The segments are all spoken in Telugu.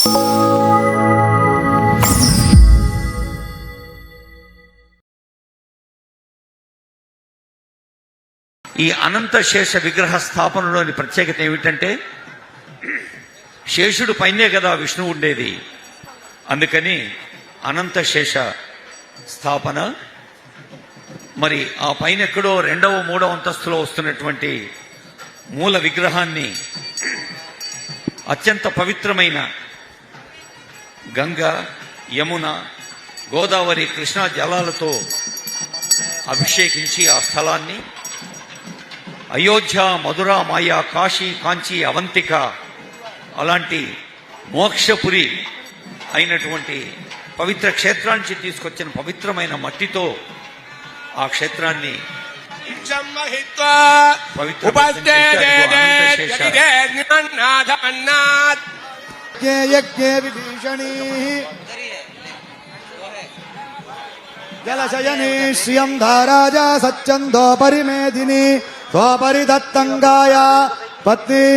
ఈ అనంత శేష విగ్రహ స్థాపనలోని ప్రత్యేకత ఏమిటంటే శేషుడు పైనే కదా విష్ణువు ఉండేది. అందుకని అనంత శేష స్థాపన మరి ఆ పైన ఎక్కడో రెండవ మూడవ అంతస్తులో వస్తున్నటువంటి మూల విగ్రహాన్ని అత్యంత పవిత్రమైన గంగ యమున గోదావరి కృష్ణా జలాలతో అభిషేకించి ఆ స్థలాన్ని అయోధ్య మధుర మాయ కాశీ కాంచి అవంతిక అలాంటి మోక్షపురి అయినటువంటి పవిత్ర క్షేత్రానికి తీసుకొచ్చిన పవిత్రమైన మట్టితో ఆ క్షేత్రాన్ని పవిత్ర यज्ञे यज्ञे विभीषणी। जलशयनी श्रियं धाराजा सच्चन्दोपरि मेदिनी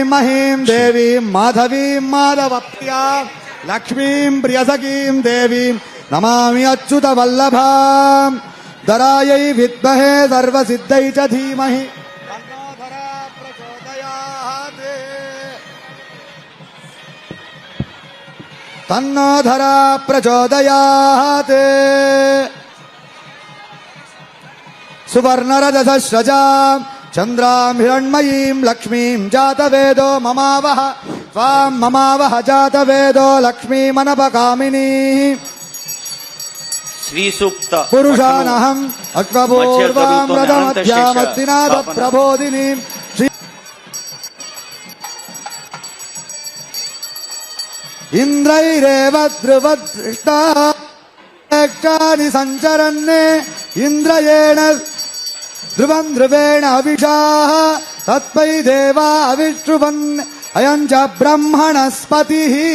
महीम देवी, माधवी माधव प्रिया लक्ष्मी प्रिय सखी देवी नमा अच्युत वल्लभा दराय विद्महे सर्व सिद्ध धीमहि। తన్నో ధరా ప్రచోదయాత్. సువర్ణరజసజ్రా చంద్రాం హిరణ్మయీం లక్ష్మీం జాతవేదో మమావహ. త్వాం మమావహ జాతవేదో లక్ష్మీమనపకామినీ. శ్రీ సూక్త పురుషానహం అశ్వపూర్వాం మధ్య ఇంద్రైరేవ ధ్రువదృష్టాని సంచరన్నే ఇంద్రయేణ ధ్రువం ధ్రువేణ అవిషా తత్పై దేవా అవిష్ణువన్ అయం చ బ్రహ్మణస్పతి.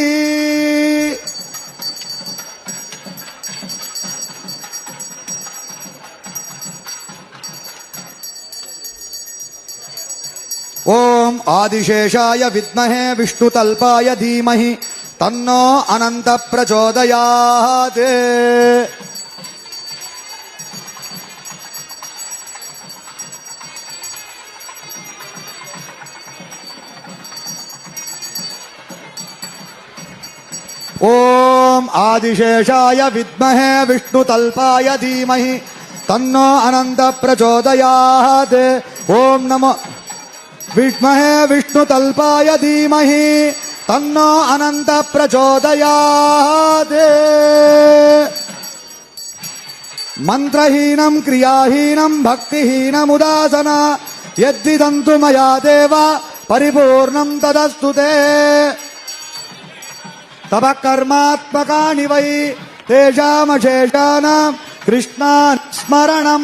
ఓం ఆదిశేషాయ విద్మహే విష్ణుతల్పాయ ధీమహి. తన్నో అనంత ప్రచోదయాత్. ఓం ఆదిశేషాయ విద్మహే విష్ణుతల్పాయ ధీమహి. తన్నో అనంత ప్రచోదయాత్. ఓం నమో విద్మహే విష్ణుతల్పాయ ధీమహి. తన్నో అనంత ప్రచోదయాత్ మంత్రహీనం క్రియాహీనం భక్తిహీనముదాసన యద్విదంతు మయా దేవ పరిపూర్ణం తదస్తు తే. తవ కర్మాత్మకాని వై తేషామశేషానాం కృష్ణా స్మరణం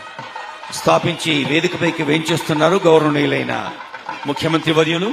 స్థాపించి వేదికపైకి వేయించేస్తున్నారు గౌరవనీయులైన ముఖ్యమంత్రి వర్యులు.